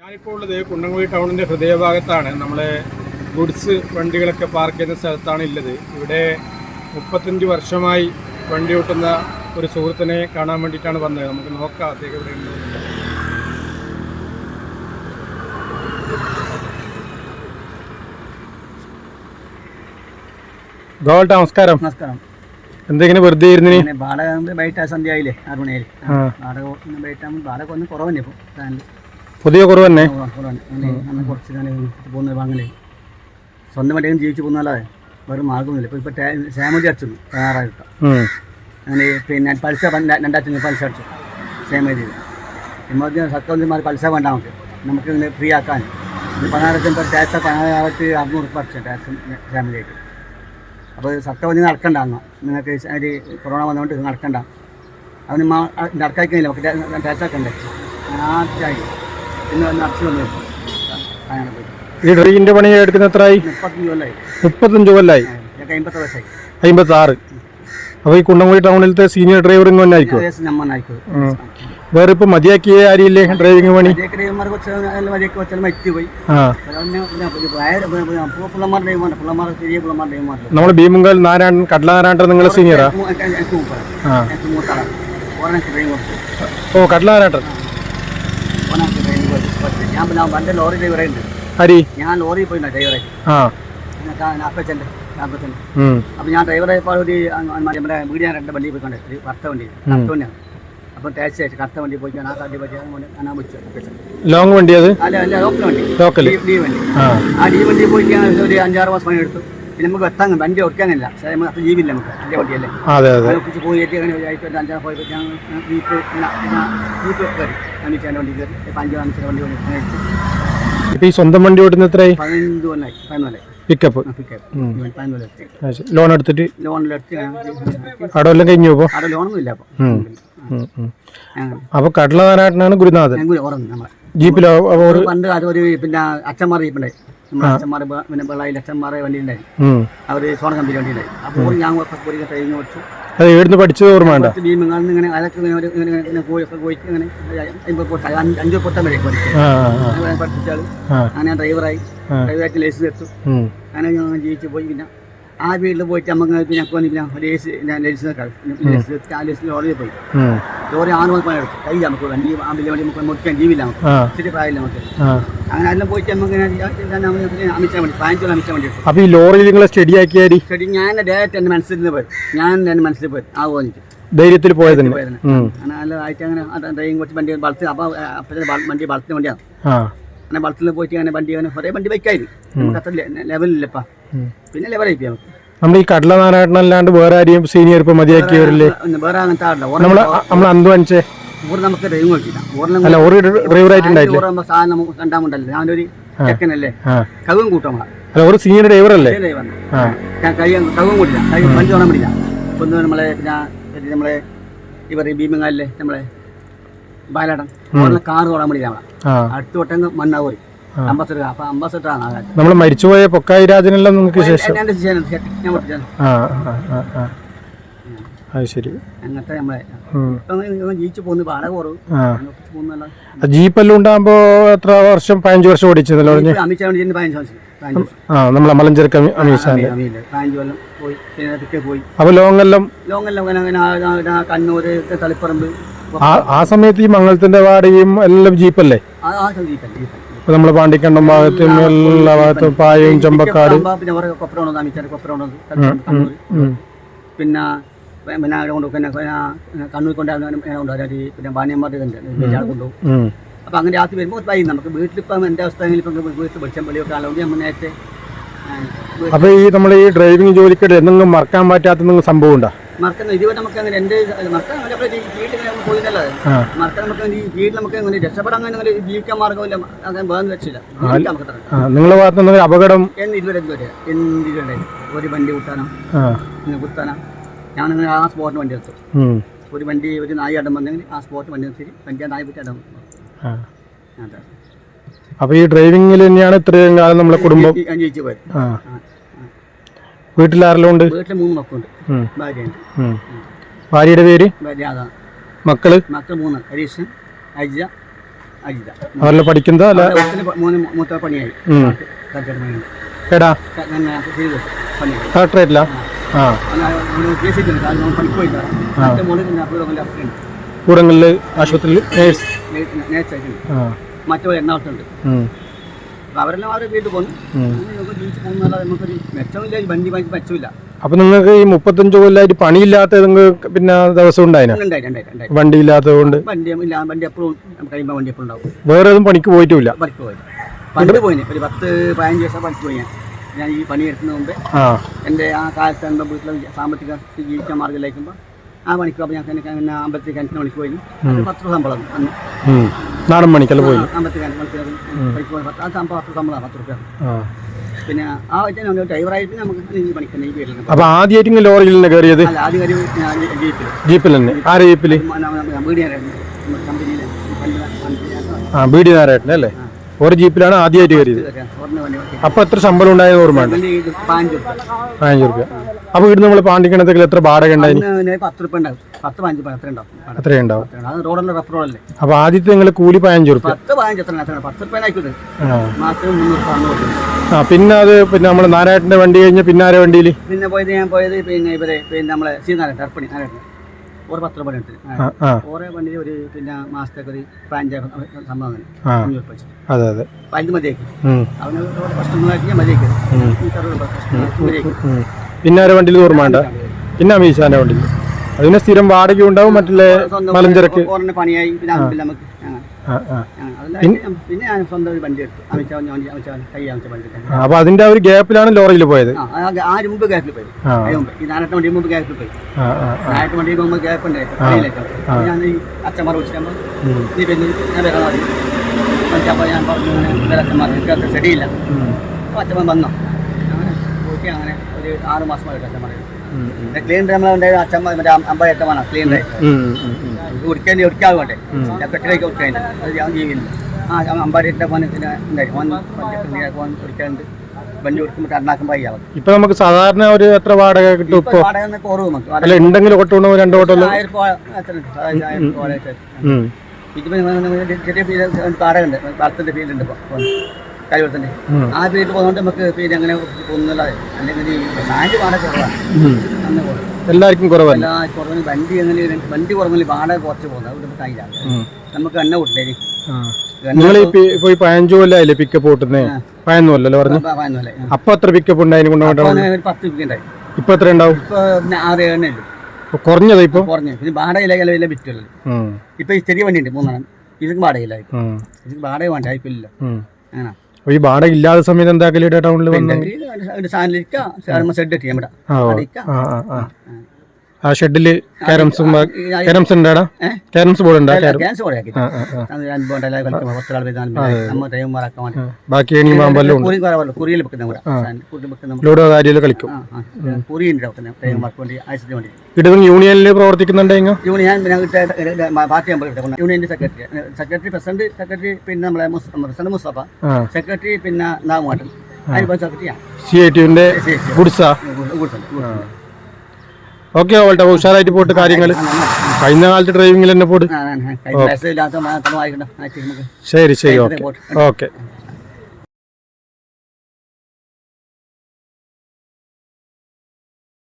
ഞാനിപ്പോൾ ഉള്ളത് കുണ്ടംകുഴി ടൗണിന്റെ ഹൃദയഭാഗത്താണ്. നമ്മളെ ഗുഡ്സ് വണ്ടികളൊക്കെ പാർക്ക് ചെയ്യുന്ന സ്ഥലത്താണ് ഉള്ളത് ഇവിടെ മുപ്പത്തഞ്ച് വർഷമായി വണ്ടി ഓട്ടുന്ന ഒരു സുഹൃത്തിനെ കാണാൻ വേണ്ടിയിട്ടാണ് വന്നത്. നമുക്ക് നോക്കാം അദ്ദേഹം ഇവിടെ ഉണ്ട്. ഗോൾട്ട നമസ്കാരം. നമസ്കാരം. എന്തെങ്കിലും വെറുതെ ഇരുന്നിന് ബാലക ബൈറ്റ് സന്ധ്യ ആയില്ലേ ആറ് മണിയായി ആ. ബാലക ബാലക ഒന്ന് കുറവന്നെ ഇപ്പോൾ പുതിയ കുറവ് തന്നെ അങ്ങനെ കുറച്ച് ഞാൻ പോകുന്നത് വാങ്ങലേ. സ്വന്തം വണ്ടിയും ജീവിച്ചു പോകുന്നല്ലാതെ വേറെ മാർഗമൊന്നുമില്ല. ഇപ്പോൾ ഇപ്പോൾ ശാമതി അടിച്ചു. പതിനാറായിരം ഉം. അങ്ങനെ പിന്നെ പലിശ രണ്ടായിരത്തി പലിശ അടിച്ചു. ശാമതി ഇമ്മതി സത്യം പലിശ വേണ്ട നമുക്ക്. നമുക്ക് ഇങ്ങനെ ഫ്രീ ആക്കാൻ. പതിനാറായിരത്തി പതിനായിരത്തി ടാക്സ് പതിനായിരത്തി അറുന്നൂറ് അടിച്ചു ടാക്സ് ഫാമിലിയായിട്ട് അപ്പോൾ സത്യവന്തി നടക്കണ്ട അന്ന്. നിങ്ങൾക്ക് ഒരു കൊറോണ വന്നുകൊണ്ട് നടക്കണ്ട. അവന് നടക്കാക്കില്ല നമുക്ക് ടാക്സ് ആക്കണ്ടേ? ആദ്യമായി അടിച്ചു അങ്ങനെ പോയി. ഈ ഡ്രൈവിന്റെ പണി എടുക്കുന്ന എത്രയായി? മുപ്പത്തഞ്ച് കൊല്ലായി. മുപ്പത്തഞ്ച് കൊല്ലായി. ഞങ്ങൾക്ക് അമ്പത്തി വയസ്സായി. അമ്പത്തി ആറ് അപ്പോൾ ഈ കുണ്ടംകുഴി ടൗണിലത്തെ സീനിയർ ഡ്രൈവർ ഇങ്ങനെ ആയിരിക്കും നമ്മൾ വേറെ ഇപ്പൊ മതിയാക്കിയ ആരിയില്ലേ ഡ്രൈവിംഗ് പണി? നമ്മൾ കുറച്ച് മരിച്ചു പോയി. ആ. പിള്ളമാർ ഡൈമാർ പിള്ളമാർ ചെറിയ പിള്ളമാർ ഡൈമാർ നമ്മൾ ഭീമുങ്കൽ നാരായണൻ കടലാനാട്ടൻ നിങ്ങളെ സീനിയറാ ഓ കടല ഡ്രൈവ് ഞാൻ പിന്നെ പണ്ട് ലോറി ഡ്രൈവറായിട്ടുണ്ട് ഹരി ഞാൻ ലോറി പോയിട്ടുണ്ട് ഡ്രൈവറായിട്ട് ആ. നാൽപ്പത്തഞ്ച് ഉം. അപ്പോൾ ഞാൻ ഡ്രൈവറായപ്പോൾ ഒരു അ- അ- നമ്മുടെ വീട് ഞാൻ രണ്ട് വണ്ടി പോയിക്കൊണ്ട് ഒരു കറുത്ത വണ്ടി കറുത്ത വണ്ടിയാണ്. അപ്പോൾ ടാക്സി ആയിട്ട് കറുത്ത വണ്ടി പോയി ഞാൻ ആ വണ്ടി പറ്റി ഞാൻ വിളിച്ചു ലോങ് വണ്ടി അത്? അല്ല അല്ല ലോക്കൽ വണ്ടി. ലോക്കൽ ഡി- വണ്ടി. ആ. ആ ഡി വണ്ടി പോയി ഞാൻ ഒരു അഞ്ചാറ് മാസം പണി എടുത്തു പിന്നെ നമുക്ക് എത്താൻ വണ്ടി ഓടിക്കാനില്ല. പക്ഷേ നമുക്ക് അത്ര ജീവില്ല നമുക്ക്. വലിയ വണ്ടിയല്ലേ? അതെ അതെ. ഒപ്പിച്ച് പോയി അങ്ങനെ ആയിട്ട് ഒരു അഞ്ചാറ് പോയപ്പോൾ ഞാൻ ജീപ്പ് കയറി വണ്ടി കയറി. ഇപ്പം അഞ്ച് അഞ്ചര വണ്ടി വണ്ടി അങ്ങനെ എടുത്തു ഇപ്പൊ ഈ സ്വന്തം വണ്ടി ഓടുന്ന എത്രയായി? പതിനഞ്ച് കൊല്ലായി. പതിനൊല്ലായി പിക്കപ്പ് ലോൺ എടുത്തിട്ട്? വല്ലതും കഴിഞ്ഞു ഇല്ല അപ്പം കടലാനാട്ടനാണ് ഗുരുനാഥൻ? ജീപ്പിലോ? പണ്ട് അതൊരു പിന്നെ അച്ഛന്മാർ ഇരിപ്പുണ്ടായി നമ്മുടെ അച്ഛന്മാർ പിന്നെ പിള്ളേർ അച്ഛന്മാരെ വണ്ടി ഉണ്ടായി അവർ സോണ കമ്പനി വണ്ടി ഉണ്ടായി അപ്പോൾ ഞാൻ ഒരു ട്രെയിനിങ് ഓടിച്ചു അത് എവിടുന്ന് പഠിച്ചത് ഓർമ്മ വേണ്ട ഭീമങ്ങളിൽ ഇങ്ങനെ അതൊക്കെ ഇങ്ങനെ ഒരു- ഇങ്ങനെ കോഴിയൊക്കെ അഞ്ച് പൊട്ടം വരെ പഠിപ്പിച്ചാൽ അങ്ങനെ ഡ്രൈവറായി. ഡ്രൈവറായിട്ട് ലൈസൻസ് എടുത്തു. അങ്ങനെ ഞാൻ ജീവിച്ച് പോയി. പിന്നെ ആ വീട്ടിൽ പോയിട്ട് നമുക്ക് പിന്നെ ഞാൻ ലൈസൻസ് ലൈസൻസ് എടുത്ത് ആ ലൈസൻസ് പോയി. ലോറി ആറ് മണിക്ക് പണി എടുക്കും കയ്യില്ല നമുക്ക് വണ്ടി ആ വലിയ വണ്ടി നമുക്ക് മുറിക്കാൻ ജീവില്ല നമുക്ക്. ഇച്ചിരി പ്രായമില്ല നമുക്ക്. അങ്ങനെ എല്ലാം പോയിട്ട് നമുക്ക് അമിച്ചാൽ മതി പതിനഞ്ചോളം അമിച്ചാൽ എടുത്തു അപ്പൊ ഈ ലോറി നിങ്ങളെ സ്റ്റഡി ആക്കിയാൽ സ്റ്റഡി ഞാൻ ഡയറക്റ്റ് എന്റെ മനസ്സിൽ നിന്ന് പോയി. ഞാൻ എന്റെ മനസ്സിൽ പോയി. ആ പോയിട്ട് ധൈര്യത്തിൽ പോയത് ആയിട്ട് അങ്ങനെ ഡ്രൈവിംഗ് കുറച്ച് വണ്ടി വളർത്തി. അപ്പോൾ അപ്പോഴത്തെ വണ്ടി വളർത്തുന്ന വണ്ടിയാണ്. അങ്ങനെ വളർത്തിൽ പോയിട്ട് അങ്ങനെ വണ്ടി അങ്ങനെ കുറേ വണ്ടി ബൈക്കായി നമുക്ക് അത്ര ലെവലില്ലപ്പാ പിന്നെ ലെവലായി നമുക്ക്. നമ്മൾ ഈ കടലനാരായണൻ അല്ലാണ്ട് വേറെ ആരെയും സീനിയർ ഇപ്പൊ മതിയാക്കിയവരില്ലേ? വരില്ലേ വേറെ അങ്ങനത്തെ ആളില്ല. നമ്മൾ ഓർ നമുക്ക് ഡ്രൈവ് അല്ല ഒരു ഡ്രൈവർ സാധനം ഞാനൊരു ചെക്കനല്ലേ? ആ. കവും കൂട്ടമാണ്. അല്ല ഒരു സീനിയർ ഡ്രൈവർ അല്ലേ ഡ്രൈവർ ആ. ഞാൻ കൈ കവും കൂട്ടില്ല. കൈ വണ്ടി ഓടാൻ പറ്റില്ല ഒന്ന് നമ്മളെ പിന്നെ പിന്നെ നമ്മളെ ഇവർ ഭീമങ്ങാലിലെ നമ്മളെ ബാലാടൻ ഓടുന്ന കാർ ഓടാൻ പറ്റില്ല നമ്മളെ. ആ. അടുത്ത വട്ടം മണ്ണാവൂരി അംബാസഡർ അപ്പൊ ആണ് നമ്മൾ മരിച്ചുപോയ പൊക്കായി രാജനെല്ലാം നിങ്ങൾക്ക് ശേഷം അത് ശരി അങ്ങനത്തെ നമ്മളെ ജീവിച്ചു പോകുന്നു വാടക കുറവ് ജീപ്പെല്ലാം ഉണ്ടാകുമ്പോ എത്ര വർഷം? പതിനഞ്ച് വർഷം ഓടിച്ചതല്ലോ ആ നമ്മളെ മലഞ്ചെറുക്ക അമീഷാന്റെ അപ്പൊ ലോങ്ങെല്ലാം ആ കണ്ണൂര് തളിപ്പറമ്പ് ആ സമയത്ത് ഈ മംഗളത്തിന്റെ വാടകയും എല്ലാം ജീപ്പല്ലേ ജീപ്പല്ല. ജീപ്പല്ല ഇപ്പൊ നമ്മളെ പാണ്ടിക്കണ്ടം ഭാഗത്തും എല്ലാ ഭാഗത്തും പായയും ചെമ്പക്കാട്. പിന്നെ കുറെ കൊപ്പറമുണ്ട് അമിച്ചാൽ കൊപ്പറമുണ്ട് കണ്ണൂർ പിന്നെ പിന്നെ അവിടെ കൊണ്ട് പിന്നെ കണ്ണൂർ കൊണ്ട് അങ്ങനെ കൊണ്ട് അതായത് പിന്നെ ബാന്യന്മാരുടെ ഇതുണ്ട്. ഇയാൾ കൊണ്ടുപോകും. അപ്പോൾ അങ്ങനെ രാത്രി വരുമ്പോൾ വൈകി നമുക്ക് വീട്ടിലിപ്പം എന്റെ അവസ്ഥ ഇപ്പം വീട്ടിൽ വെളിച്ചം വെളിയൊക്കെ ആളുകൊണ്ട് നമ്മൾ നേരത്തെ അപ്പോൾ അപ്പൊ ഈ നമ്മൾ ഈ ഡ്രൈവിംഗ് ജോലിക്കിടെ എന്തെങ്കിലും മറക്കാൻ പറ്റാത്ത എന്തെങ്കിലും സംഭവം ഉണ്ടോ? മറക്കുന്ന ഇതുവരെ നമുക്ക് അങ്ങനെ എന്റെ മറക്കാൻ അപ്പോൾ ഈ വീട്ടിൽ ആ. മറക്കാൻ നമുക്ക് വീട്ടിൽ നമുക്ക് അങ്ങനെ രക്ഷപ്പെടാൻ അങ്ങനെ ജീവിക്കാൻ മാർഗമില്ല അങ്ങനെ വേറെ രക്ഷയില്ല നിങ്ങളെ ഭാഗത്തുനിന്ന് അപകടം? എന്ന് ഇതുവരെ ഇതുവരെ എന്തിതുവരെ ഒരു വണ്ടി കുത്താനോ? കുത്താനോ? ഞാനിങ്ങനെ ആ സ്പോട്ടിന് വണ്ടി എടുത്തു ഒരു വണ്ടി ഒരു നായ അടം വന്നെങ്കിൽ ആ സ്പോട്ട് വണ്ടി നിർത്തി. വണ്ടി ആ നായ പറ്റി അടം ആ. അതെ. അപ്പൊ ഈ ഡ്രൈവിംഗിൽ തന്നെയാണ് ഇത്രയും കാലം നമ്മളെ കുടുംബം. ഞാൻ ജയിച്ചു പോയത്. ആ ആ, ആ. ഉണ്ട്? വീട്ടിൽ മൂന്ന് മക്കളുണ്ട്. ഭാര്യയുണ്ട്. ഭാര്യയുടെ പേര്? മക്കൾ? മക്കൾ മൂന്ന്. ഹരീഷൻ അജിത അജിത. അവരെല്ലാം പഠിക്കുന്നതോ അല്ല? മൂന്ന് മൂത്ത പണിയായി. എടാ. കളക്ടറേറ്റില്ല ആ. കൂടങ്ങളിൽ ആശുപത്രിയിൽ നേഴ്സ്. നേഴ്സായിട്ടുണ്ട്. എറണാകുളത്തുണ്ട്. അപ്പോൾ അവരെല്ലാം അവരെ വീട്ടിൽ പോകുന്നു നമുക്ക് ജീവിച്ച് പോകുന്നല്ലാതെ നമുക്കൊരു മെച്ചമില്ല ഈ വണ്ടി വാങ്ങിച്ച് മെച്ചമില്ല അപ്പൊ നിങ്ങൾക്ക് ഈ മുപ്പത്തഞ്ച് കൊല്ലായിട്ട് പണിയില്ലാത്ത നിങ്ങൾക്ക് പിന്നെ ദിവസം ഉണ്ടായിരുന്നു വണ്ടി ഇല്ലാത്തത് കൊണ്ട് വണ്ടി വണ്ടി എപ്പോഴും കഴിയുമ്പോൾ വണ്ടി എപ്പോഴും ഉണ്ടാവും. വേറെ ഏതും പണിക്ക് പോയിട്ടില്ല? പണിക്ക് പോയില്ല. പണ്ട് പോയിന്. ഒരു പത്ത് പതിനഞ്ച് ദിവസം പണിക്ക് പോയി ഞാൻ. ഞാൻ ഈ പണി എടുക്കുന്ന മുമ്പേ എന്റെ ആ കാലത്ത് എന്റെ വീട്ടിലെ സാമ്പത്തിക ജീവിക്കാൻ മാർഗമില്ലായിരിക്കുമ്പോൾ ആ പണിക്ക് അപ്പോൾ ഞാൻ അമ്പലത്തിൽ കിണറ്റിന് പണിക്ക് പോയി. പത്ത് രൂപ ശമ്പളം അന്ന്. നാടൻ പണിക്കല്ല പോയി പിന്നെ ആ ഡ്രൈവറായിട്ട് നമുക്ക് അപ്പൊ ആദ്യമായിട്ട് ലോറിയിൽ നിന്ന് കയറിയത് ജീപ്പിൽ ജീപ്പിൽ തന്നെ ആരെ കമ്പനിയിൽ ആ ബീഡി അല്ലേ ഒരു ജീപ്പിലാണ് ആദ്യമായിട്ട് കയറിയത്. അപ്പൊ എത്ര ശമ്പളം ഉണ്ടായത് ഓർമ്മയുണ്ട്? രൂപ പതിനഞ്ച് റുപ്യ അപ്പൊ ഇവിടെ നമ്മൾ പാണ്ടിക്കണത്തിൽ എത്ര വാടക ഉണ്ടായി? പിന്നെ പിന്നെ പത്ത് രൂപ ഉണ്ടാവും. രൂപ അത്ര ഉണ്ടാവും. വാടക. അത്രയും ഉണ്ടാവും. അത്ര ഉണ്ടാവും. അത് റോഡിന്റെ റഫ് റോഡല്ലേ. അപ്പൊ ആദ്യത്തെ നിങ്ങൾ കൂലി പതിനഞ്ച് റുപ്യ ആ. പിന്നെ അത് പിന്നെ നമ്മൾ നാരായണന്റെ വണ്ടി കഴിഞ്ഞ പിന്നാരെ വണ്ടിയിൽ പിന്നെ പോയത് ഞാൻ പോയത് പിന്നെ ഇവരെ പിന്നെ നമ്മളെ ശ്രീനാരായണ അർപ്പണി നാരായണൻ. ഒരു പത്ത് രൂപ എടുത്ത്. ഓരോ വണ്ടിയിൽ ഒരു പിന്നെ മാസത്തേക്ക് ഒരു പതിനഞ്ച് സംഭവം തന്നെ അതെ അതെ. പതിനഞ്ച് മതിയാക്കി. അവന് കഷ്ടങ്ങളാക്കി ഞാൻ മതിയാക്കി. പിന്നെ ആരെ വണ്ടിയിൽ ഓർമ്മയുണ്ട് പിന്നെ അമീഷാന്റെ വണ്ടിയിൽ. അതിന് സ്ഥിരം വാടകയുണ്ടാവും മറ്റുള്ള മലഞ്ചരക്ക്. പണിയായി പിന്നെ നമുക്ക് പിന്നെ ഞാൻ സ്വന്തം ഒരു വണ്ടി എടുത്തു. അമിച്ച വണ്ടി അമിച്ച കൈ അമിച്ച വണ്ടി അപ്പൊ അതിന്റെ ഒരു ഗ്യാപ്പിലാണ് ലോറിയിൽ പോയത്. ആ മുമ്പ് ഗ്യാപ്പിൽ പോയി ഈ നാനട്ട് വണ്ടി മുമ്പ് ഗ്യാപ്പിൽ പോയി. നാനട്ട് വണ്ടി മുമ്പ് ഗ്യാപ്പ് ഉണ്ടായിരുന്നു. ഞാൻ ഈ അച്ഛന്മാർ വിളിച്ചിട്ടാകുമ്പോൾ ഉം, നീ പിന്നെ ഞാൻ വരാൻ മതി അപ്പോൾ ഞാൻ പറഞ്ഞു അച്ഛന്മാർ എനിക്ക് ശരിയില്ല അപ്പോൾ അച്ഛന്മാർ വന്നു. അങ്ങനെ പോയിട്ട് അങ്ങനെ ഒരു ആറ് മാസമായിട്ട് അച്ഛന്മാർ ക്ലീൻ നമ്മളെ അച്ഛന്മാർ മറ്റേ അമ്പത് എട്ടമാണ് ക്ലീൻ ഡേ ഉം, ഉം, ഉം. ഇത് കുടിക്കാൻ കുടിക്കാൻ വേണ്ടേ ഞാൻ കെട്ടിലേക്ക് അത് ഞാൻ ആ അമ്പാടിയുടെ ഉണ്ടായി ഓൻ ഓൻ കുടിക്കാനുണ്ട് വണ്ടി ഇപ്പൊ നമുക്ക് സാധാരണ ഒരു എത്ര വാടക കിട്ടും ഇപ്പൊ വാടക കുറവ് നമുക്ക്. അല്ല ഉണ്ടെങ്കിൽ കൊട്ടുണ്ടോ രണ്ടു ഇതിപ്പോ ചെറിയ ഫീൽ വാടകയുണ്ട് വളത്തിന്റെ ഫീൽഡ് ഉണ്ട് കഴിവത്തിന്റെ തന്നെ. ആ പേരിൽ പോകുന്നതുകൊണ്ട് നമുക്ക് പിന്നെ അങ്ങനെ പോകുന്നില്ലാതെ അല്ലെങ്കിൽ വാടക കുറവാണ്. അന്ന് എല്ലാവർക്കും കുറവല്ല? കുറവിന് വണ്ടി അങ്ങനെ വണ്ടി കുറവിന് വാടക കുറച്ച് പോകുന്നത് നമുക്ക് എണ്ണ നിങ്ങൾ ഇപ്പൊ ഈ പതിനഞ്ചു കൊല്ലായില്ലേ പിക്കപ്പ് കൂട്ടുന്നേ പതിനൊന്നും അല്ലല്ലോ പറഞ്ഞു? പതിനൊല്ലേ അപ്പൊ എത്ര പിക്കപ്പ് ഉണ്ടായിരുന്നു കൊണ്ടുപോകേണ്ട അപ്പോൾ ഒരു പത്ത് രൂപ ഉണ്ടായി. ഇപ്പൊ എത്ര ഉണ്ടാവും? ഇപ്പൊ പിന്നെ ആറ് എണ്ണ ഉള്ളൂ. ഇപ്പൊ കുറഞ്ഞതാ ഇപ്പൊ? കുറഞ്ഞു. പിന്നെ വാടകയില്ല വിറ്റുള്ളത് ഇപ്പൊ ഈ ചെറിയ വണ്ടി ഉണ്ട് മൂന്നെണ്ണം. ഇതിന് വാടകയില്ല ഇതിന് വാടക വേണ്ട ഇപ്പൊ ഇല്ല അങ്ങനെ. ഈ വാടക ഇല്ലാത്ത സമയത്ത് എന്താക്കൽ ടൗണിൽ വന്നു? സാധനം സാധനത്തിലിരിക്കാം ഷെഡ് ചെയ്യാൻ ഇവിടെ ആ ഷെഡിൽ ഷെഡിൽ ഉണ്ടാടാ? ഏ? ക്യാരംസ് ബോർഡ് ഉണ്ടാ. ബാക്കി ലൂഡോ കളിക്കും. ഇടതും യൂണിയനിൽ പ്രവർത്തിക്കുന്നുണ്ട് union party number secretary secretary president secretary പിന്നെ നമ്മളെ പ്രസിഡന്റ് മുസ്തഫ. സെക്രട്ടറി പിന്നെ നാഗമാട്ടൻ. അതിന് സെക്രട്ടറിയാണ് സി ഐ ടിന്റെ ഗുഡ്സാ. ഓക്കെ ഓൾട്ടെ ഉഷാറായിട്ട് പോട്ട് കാര്യങ്ങൾ കഴിഞ്ഞ കാലത്ത് ഡ്രൈവിംഗിൽ തന്നെ പോട്ട്. ശരി ശരി ഓക്കെ. ഓക്കെ.